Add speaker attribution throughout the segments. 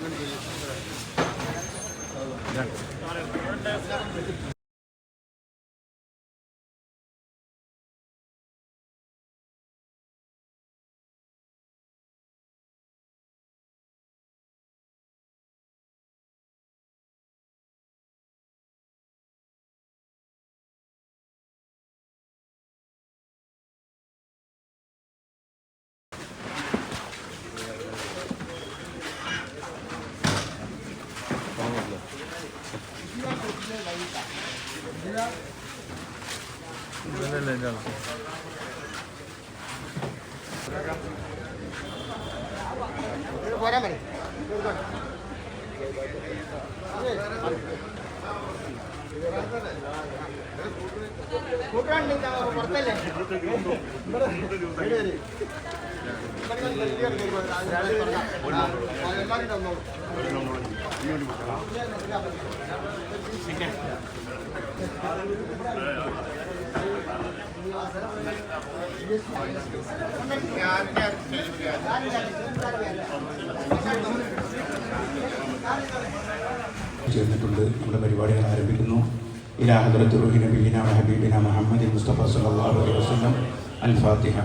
Speaker 1: happening. പോരാൻ മതി കൂട്ടാണ്ട് പുറത്തല്ലേ എല്ലാവരും
Speaker 2: ചേർന്നിട്ടുണ്ട്. നമ്മുടെ പരിപാടികൾ ആരംഭിക്കുന്നു. ഇലാഹദ്രത്ത് റുഹിന വ ഹബീബിന മുഹമ്മദ് മുസ്തഫ സല്ലല്ലാഹു അലൈഹി വസ്ലം അൽ ഫാത്തിഹ.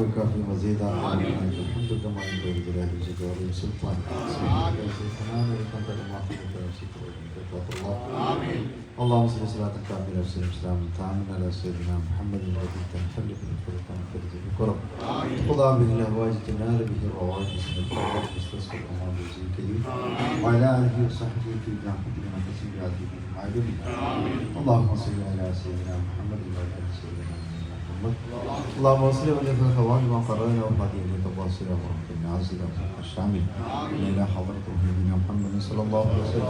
Speaker 3: وكافي مزيدا الحمد كما ينبغي لجلال وجهك وسلطان سبحانك وسبحان وكنت لما خلقت وشكر وكنت الله اللهم صل صلاة كاملة وسلم السلام تعامل على سيدنا محمد الذي تنحل به الفرقان فرج الكرم تقضى به الهواج تنال به الروائج بسم الله تستسقى الامام بوجه الكريم وعلى اله وصحبه في جنحه من حسن بعده معلوم اللهم صل على سيدنا محمد وعلى ال سيدنا محمد اللهم صل وسلم على خوان ما قرأنا وهذه التفاصيل ورحمة النازلة الشامل إلى حضرة نبينا محمد صلى الله عليه وسلم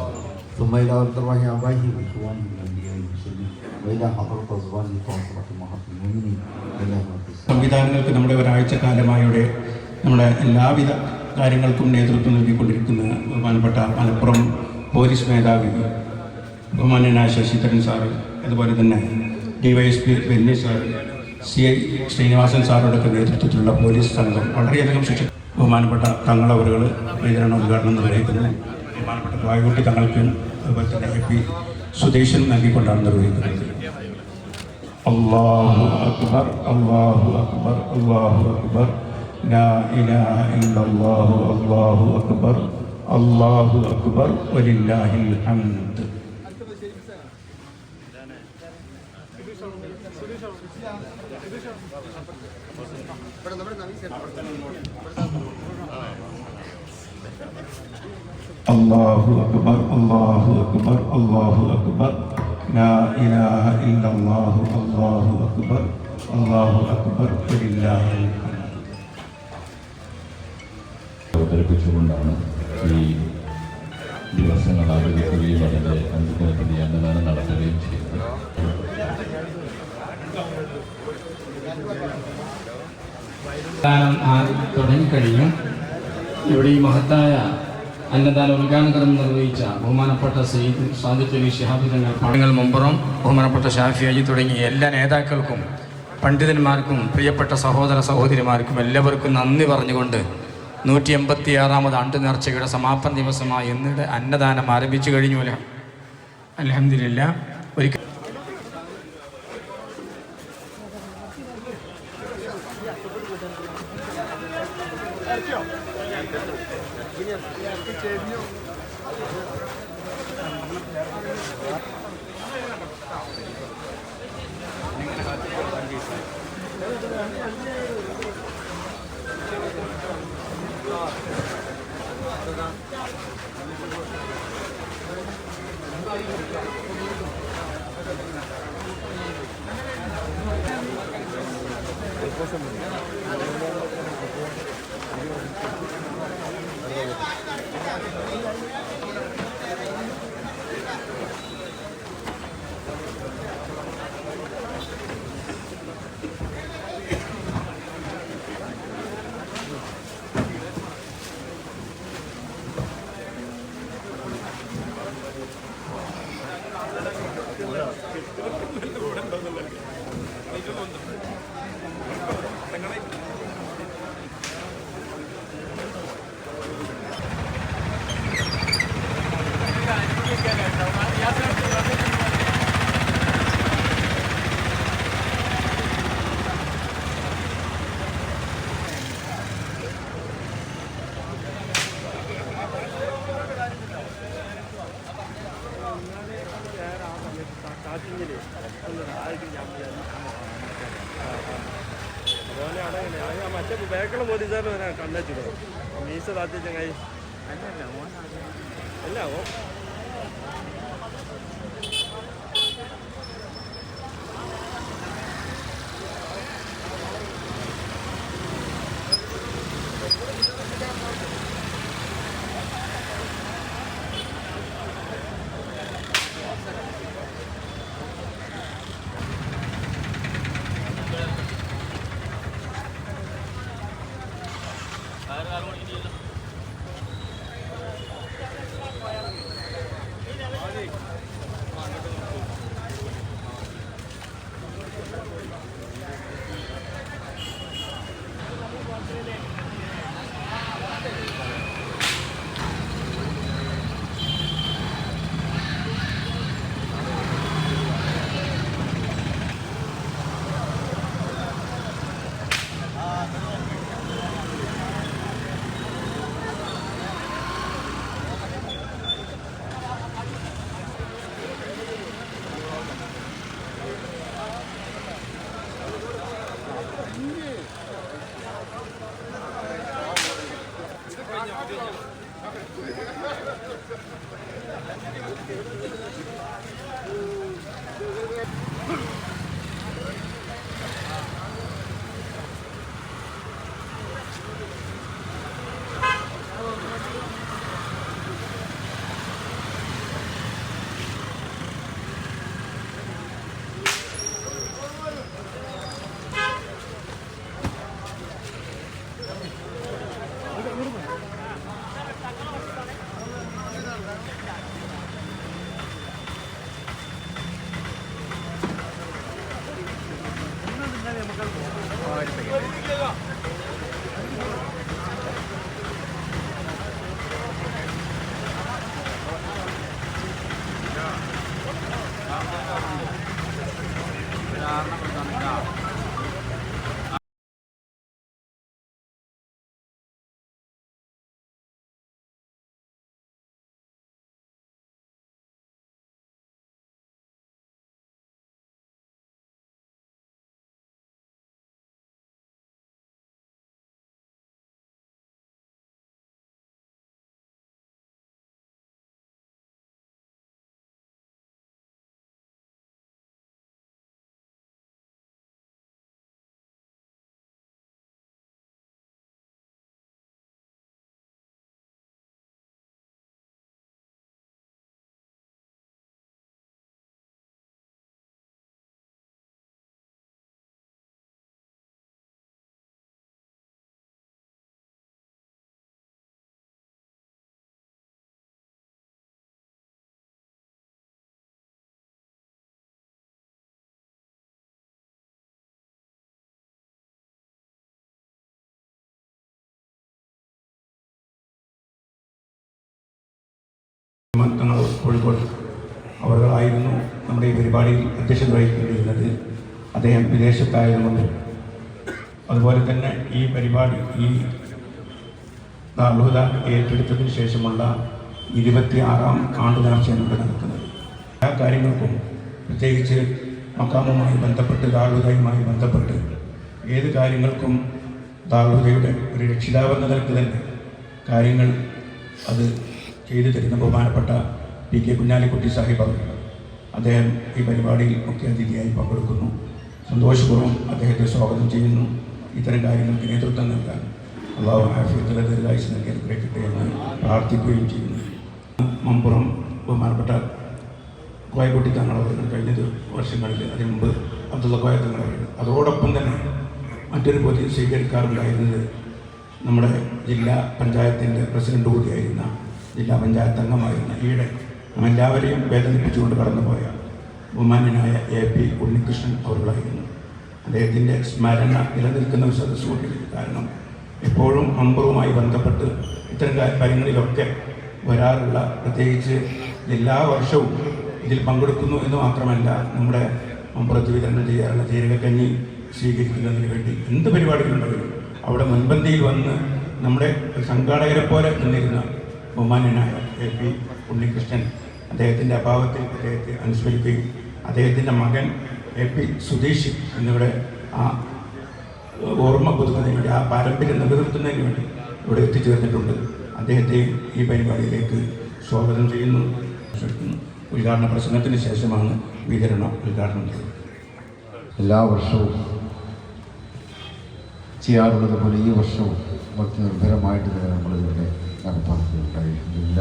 Speaker 3: ثم إلى أرض الله آبائه وإخوانه من الأنبياء والمرسلين وإلى حضرة أزواجه طاهرة أمهات المؤمنين وإلى حضرة
Speaker 2: സംവിധാനങ്ങൾക്ക് നമ്മുടെ ഒരാഴ്ച കാലമായുടെ നമ്മുടെ എല്ലാവിധ കാര്യങ്ങൾക്കും നേതൃത്വം നൽകിക്കൊണ്ടിരിക്കുന്ന ബഹുമാനപ്പെട്ട മലപ്പുറം പോലീസ് മേധാവി ബഹുമാനനായ ശശിധരൻ സാറ് അതുപോലെ തന്നെ DYSP Benny sir C I Srinivasan സാറുടെയൊക്കെ നേതൃത്വത്തിലുള്ള പോലീസ് സംഘം വളരെയധികം ശിക്ഷ ബഹുമാനപ്പെട്ട തങ്ങളവരുകൾ ഇതിനാണ് ഉദ്ഘാടനം നിർവഹിക്കുന്നത് ബഹുമാനപ്പെട്ട വായുകുട്ടി തങ്ങൾക്കും അതുപോലെ തന്നെ എ പി സുദേശൻ നൽകിക്കൊണ്ടാണ് നിർവഹിക്കുന്നത്. അള്ളാഹു അക്ബർ അള്ളാഹു അക്ബർ അള്ളാഹു അക്ബർ. അള്ളാഹു അക്ബർ. അള്ളാഹു അക്ബർ വലില്ലാഹിൽ ഹംദ്. الله أكبر ولله الحمد الله أكبر الله أكبر الله أكبر لا إله إلا الله الله أكبر الله أكبر ولله الحمد
Speaker 4: അവതരിപ്പിച്ചുകൊണ്ടാണ് ഈ ദിവസങ്ങൾ ആചരിക്കുകയും അതിൻ്റെ അന്ത്യദിനത്തിൽ ഈ അന്നദാനം നടത്തുകയും ചെയ്യുന്നത്
Speaker 5: തുടങ്ങിക്കഴിഞ്ഞു ഇവിടെ ഈ മഹത്തായ അന്നദാന ഉദ്ഘാടനം നിർവഹിച്ച ബഹുമാനപ്പെട്ട സെയ്ദ് സാദിഖ് അലി ശിഹാബ് തങ്ങൾ പാടങ്ങൾ മുമ്പറും ബഹുമാനപ്പെട്ട ഷാഫി അജി തുടങ്ങിയ എല്ലാ നേതാക്കൾക്കും പണ്ഡിതന്മാർക്കും പ്രിയപ്പെട്ട സഹോദര സഹോദരിമാർക്കും എല്ലാവർക്കും നന്ദി പറഞ്ഞുകൊണ്ട് നൂറ്റി എൺപത്തി ആറാമത് ആണ്ട് നേർച്ചയുടെ സമാപന ദിവസമായി എന്നിട്ട് അന്നദാനം ആരംഭിച്ചു കഴിഞ്ഞു അലഹമില്ല ഒരിക്കൽ
Speaker 6: Gracias. മറ്റേ ബേക്കുള്ള പോലീസുകാരൻ വരാൻ കണ്ണച്ചിടോ മീസ താത്തി ചങ്ങായി അല്ല ഓ.
Speaker 2: തങ്ങൾ കോഴിക്കോട് അവരുകളായിരുന്നു നമ്മുടെ ഈ പരിപാടിയിൽ അധ്യക്ഷത വഹിക്കേണ്ടിയിരുന്നത്. അദ്ദേഹം വിദേശത്തായതുകൊണ്ട് അതുപോലെ തന്നെ ഈ പരിപാടി ഈ ദാർഹുദ ഏറ്റെടുത്തതിന് ശേഷമുള്ള ഇരുപത്തി ആറാം ആണ്ട് നേർച്ചയാണ് ഇവിടെ നടക്കുന്നത്. എല്ലാ കാര്യങ്ങൾക്കും പ്രത്യേകിച്ച് മക്കാമുമായി ബന്ധപ്പെട്ട് ദാർഹുദയുമായി ബന്ധപ്പെട്ട് ഏത് കാര്യങ്ങൾക്കും ദാർഹുദയുടെ ഒരു രക്ഷിതാവെന്ന നിലയ്ക്ക് തന്നെ കാര്യങ്ങൾ അത് ചെയ്തു തരുന്ന ബഹുമാനപ്പെട്ട പി കെ കുഞ്ഞാലിക്കുട്ടി സാഹിബ് അവർ. അദ്ദേഹം ഈ പരിപാടിയിൽ മുഖ്യ അതിഥിയായി പങ്കെടുക്കുന്നു. സന്തോഷപൂർവം അദ്ദേഹത്തെ സ്വാഗതം ചെയ്യുന്നു. ഇത്തരം കാര്യങ്ങൾക്ക് നേതൃത്വം നൽകാൻ അള്ളാഹു ഹാഫിയത്തിലെ ദീർഘായുസ് നൽകി അനുഗ്രഹിക്കട്ടെ എന്ന് പ്രാർത്ഥിക്കുകയും ചെയ്യുന്നു. മമ്പുറം ബഹുമാനപ്പെട്ട കോയക്കുട്ടി തങ്ങളവർ കഴിഞ്ഞ വർഷങ്ങളിൽ അതിന് മുമ്പ് അബ്ദുള്ള കോയ തങ്ങളവർ അതോടൊപ്പം തന്നെ മറ്റൊരു പൊതി സ്വീകരിക്കാറുണ്ടായിരുന്നത് നമ്മുടെ ജില്ലാ പഞ്ചായത്തിന്റെ പ്രസിഡന്റ് കൂടിയായിരുന്ന ജില്ലാ പഞ്ചായത്ത് അംഗമായിരുന്ന ഈയിടെ എല്ലാവരെയും വേദനിപ്പിച്ചുകൊണ്ട് കടന്നുപോയ ബഹുമാന്യനായ എ പി ഉണ്ണികൃഷ്ണൻ അവരുകളായിരുന്നു. അദ്ദേഹത്തിന്റെ സ്മരണ നിലനിൽക്കുന്ന ഒരു സദസ്സ് കാരണം എപ്പോഴും അമ്പറുമായി ബന്ധപ്പെട്ട് ഇത്തരം കാര്യങ്ങളിലൊക്കെ വരാറുള്ള പ്രത്യേകിച്ച് എല്ലാ വർഷവും ഇതിൽ പങ്കെടുക്കുന്നു എന്ന് മാത്രമല്ല നമ്മുടെ അമ്പുറത്ത് വിതരണം ചെയ്യാറുള്ള ജീരകക്കഞ്ഞി സ്വീകരിക്കുന്നതിന് വേണ്ടി എന്ത് പരിപാടികളുണ്ടെങ്കിലും അവിടെ മുൻപന്തിയിൽ വന്ന് നമ്മുടെ സംഘാടകരെ പോലെ നിന്നിരുന്ന ബഹുമാന്യനായ എ പി ഉണ്ണികൃഷ്ണൻ അദ്ദേഹത്തിന്റെ അഭാവത്തിൽ അദ്ദേഹത്തെ അനുസ്മരിക്കുകയും അദ്ദേഹത്തിന്റെ മകൻ എ പി സുധീഷ് എന്നിവിടെ ആ ഓർമ്മ പുതുക്കുന്നതിന് വേണ്ടി ആ പാരമ്പര്യം നിലനിർത്തുന്നതിന് വേണ്ടി ഇവിടെ എത്തിച്ചേർന്നിട്ടുണ്ട് അദ്ദേഹത്തെ ഈ പരിപാടിയിലേക്ക് സ്വാഗതം ചെയ്യുന്നു. ഉദ്ഘാടന പ്രസംഗത്തിന് ശേഷമാണ് വിതരണം ഉദ്ഘാടനം ചെയ്തത്
Speaker 3: എല്ലാ വർഷവും ചെയ്യാറുള്ളത് പോലെ ഈ വർഷവും ഭക്തി നിർഭരമായിട്ട് തന്നെ നമ്മളിവിടെ നടപ്പാക്കുകയുണ്ടായിട്ടില്ല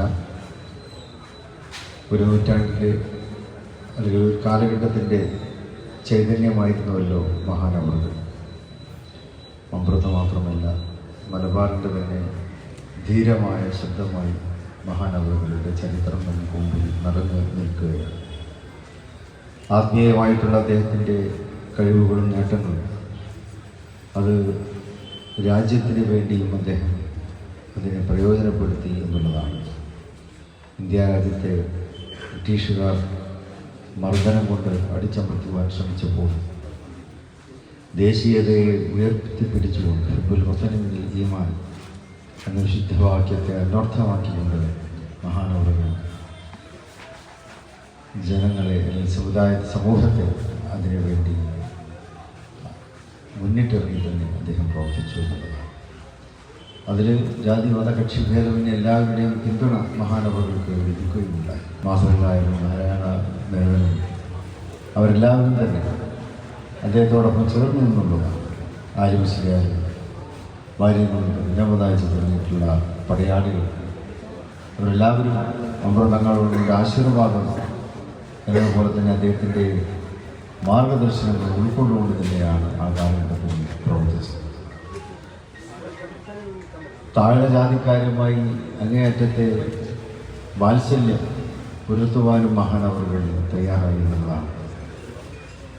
Speaker 3: ഒരു നൂറ്റാണ്ടിന്റെ അല്ലെങ്കിൽ ഒരു കാലഘട്ടത്തിന്റെ ചൈതന്യമായിരുന്നുവല്ലോ മഹാനവറുകൾ അമൃത മാത്രമല്ല മലബാറിന്റെ തന്നെ ധീരമായ ശബ്ദമായി മഹാനവറുകളുടെ ചരിത്രം നമുക്ക് മുമ്പിൽ നടന്നു നിൽക്കുകയാണ്. ആത്മീയമായിട്ടുള്ള അദ്ദേഹത്തിന്റെ കഴിവുകളും നേട്ടങ്ങളും അത് രാജ്യത്തിന് വേണ്ടിയും അദ്ദേഹം അതിനെ പ്രയോജനപ്പെടുത്തി എന്നുള്ളതാണ്. ഇന്ത്യ രാജ്യത്തെ ബ്രിട്ടീഷുകാർ മർദ്ദനം കൊണ്ട് അടിച്ചമർത്തുവാൻ ശ്രമിച്ചപ്പോൾ ദേശീയതയെ ഉയർത്തിപ്പിടിച്ചുകൊണ്ട് ഹിബുൽ വസനമിൽ ഈമാൻ എന്ന വിശുദ്ധവാക്യത്തെ അനർത്ഥമാക്കിക്കൊണ്ട് മഹാനവറുകൾ ജനങ്ങളെ അല്ലെങ്കിൽ സമുദായ സമൂഹത്തെ അതിനുവേണ്ടി മുന്നിട്ടിറങ്ങി തന്നെ അദ്ദേഹം പ്രവർത്തിച്ചു എന്നുള്ളതാണ്. അതിൽ ജാതി മത കക്ഷി ഭേദമന്യേ എല്ലാവരുടെയും പിന്തുണ മഹാനവർക്ക് ലഭിക്കുകയുമുണ്ടായി മാസങ്ങളായാലും നാരായണ ദേവനും അവരെല്ലാവരും തന്നെ അദ്ദേഹത്തോടൊപ്പം ചേർന്ന് നിന്നുള്ളതാണ് ആര്യമുസ്ലിയാരും ഭാര്യകളുണ്ട് വിനോദാഴ്ച തുടങ്ങിയിട്ടുള്ള പടയാളികൾ. അവരെല്ലാവരും അമൃതങ്ങളുടെ ആശീർവാദം എന്നതുപോലെ തന്നെ അദ്ദേഹത്തിന്റെ മാർഗദർശനങ്ങൾ ഉൾക്കൊണ്ടുകൊണ്ട് തന്നെയാണ് ആ കാലഘട്ടത്തിൽ പ്രവർത്തിച്ചത്. താഴ്ന്ന അങ്ങേയറ്റത്തെ വാത്സല്യം പുലർത്തുവാനും മഹാനവറുകൾ തയ്യാറായി എന്നുള്ളതാണ്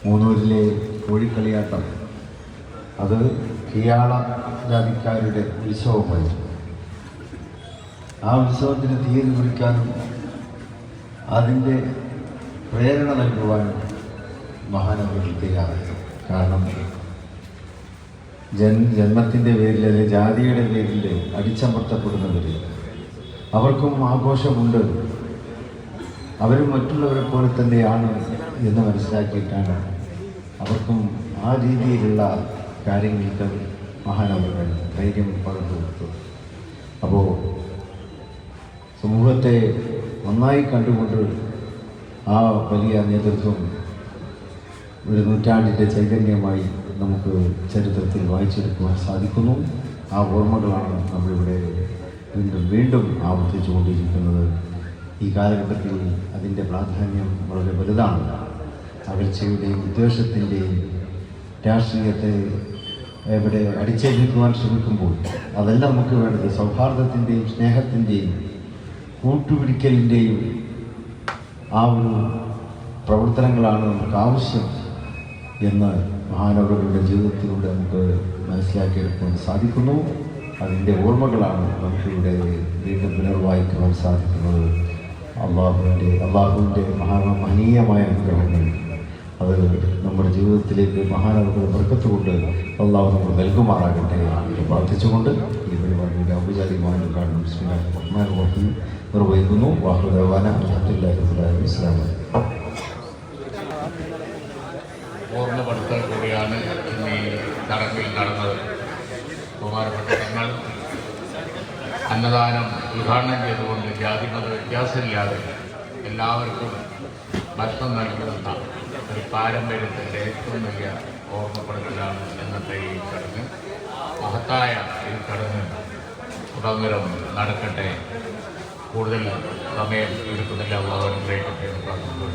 Speaker 3: മൂന്നൂരിലെ കോഴിക്കളിയാട്ടം അത് കിയാള ജാതിക്കാരുടെ ഉത്സവമായിരുന്നു. ആ ഉത്സവത്തിന് തീയതി കുറിക്കാനും അതിന്റെ പ്രേരണ നൽകുവാനും മഹാനവറുകൾ തയ്യാറായി. കാരണം ജൻ ജന്മത്തിന്റെ പേരിൽ അല്ലെങ്കിൽ ജാതിയുടെ പേരിൽ അടിച്ചമർത്തപ്പെടുന്നവർ അവർക്കും ആഘോഷമുണ്ട്. അവരും മറ്റുള്ളവരെ പോലെ തന്നെയാണ് എന്ന് മനസ്സിലാക്കിയിട്ടാണ് അവർക്കും ആ രീതിയിലുള്ള കാര്യങ്ങൾക്ക് മഹാനവറുകൾ ധൈര്യം പകർന്നു കൊടുത്തു അപ്പോൾ സമൂഹത്തെ നന്നായി കണ്ടുകൊണ്ട് ആ വലിയ നേതൃത്വം ഒരു നൂറ്റാണ്ടിന്റെ ചൈതന്യമായി നമുക്ക് ചരിത്രത്തിൽ വായിച്ചെടുക്കുവാൻ സാധിക്കുന്നു. ആ ഓർമ്മകളാണ് നമ്മളിവിടെ വീണ്ടും വീണ്ടും ആവർത്തിച്ചുകൊണ്ടിരിക്കുന്നത്. ഈ കാലഘട്ടത്തിൽ അതിന്റെ പ്രാധാന്യം വളരെ വലുതാണ്. അകൽച്ചയുടെയും വിദ്വേഷത്തിന്റെയും രാഷ്ട്രീയത്തെ എവിടെ അടിച്ചേൽപ്പിക്കുവാൻ ശ്രമിക്കുമ്പോൾ അതല്ല നമുക്ക് വേണ്ടത് സൗഹാർദ്ദത്തിന്റെയും സ്നേഹത്തിന്റെയും കൂട്ടുപിടിക്കലിന്റെയും ആ ഒരു പ്രവർത്തനങ്ങളാണ് നമുക്ക് ആവശ്യം എന്ന് മഹാനവറുകളുടെ ജീവിതത്തിലൂടെ നമുക്ക് മനസ്സിലാക്കിയെടുക്കുവാൻ സാധിക്കുന്നു. അതിന്റെ ഓർമ്മകളാണ് നമുക്കിവിടെ വീണ്ടും പുനർവായിക്കുവാൻ സാധിക്കുന്നത്. അള്ളാഹുവിന്റെ അള്ളാഹുവിന്റെ മഹാ മഹനീയമായ അനുഗ്രഹങ്ങൾ. അത് നമ്മുടെ ജീവിതത്തിലേക്ക് മഹാനവരുടെ വർക്കത്തുകൊണ്ട് അള്ളാഹു നമ്മൾ നൽകുമാറാകട്ടെ പ്രാർത്ഥിച്ചുകൊണ്ട് ഈ പരിപാടിയുടെ ഔപചാരികമായ ഉദ്ഘാടനം ശ്രീ നിർവഹിക്കുന്നു. വാഹുദേവാന അലഹദില്ലാഹി ഇസ്ലാം
Speaker 7: ഓർമ്മപ്പെടുത്തൽ ചടങ്ങിൽ നടന്നത്. ബഹുമാനപ്പെട്ട തങ്ങൾ അന്നദാനം ഉദ്ഘാടനം ചെയ്തുകൊണ്ട് ജാതിമത വ്യത്യാസമില്ലാതെ എല്ലാവർക്കും ഭക്ഷണം നൽകുന്ന ഒരു പാരമ്പര്യത്തിന്റെ ഏറ്റവും വലിയ ഓർമ്മപ്പെടുത്തലാണ് ഇന്നത്തെ ഈ ചടങ്ങ്. മഹത്തായ ഈ ചടങ്ങ് ഉടങ്ങരം നടക്കട്ടെ. കൂടുതൽ സമയം എടുക്കുന്നില്ല ഉള്ളവരിലേക്ക് പ്രാർത്ഥിക്കുന്നു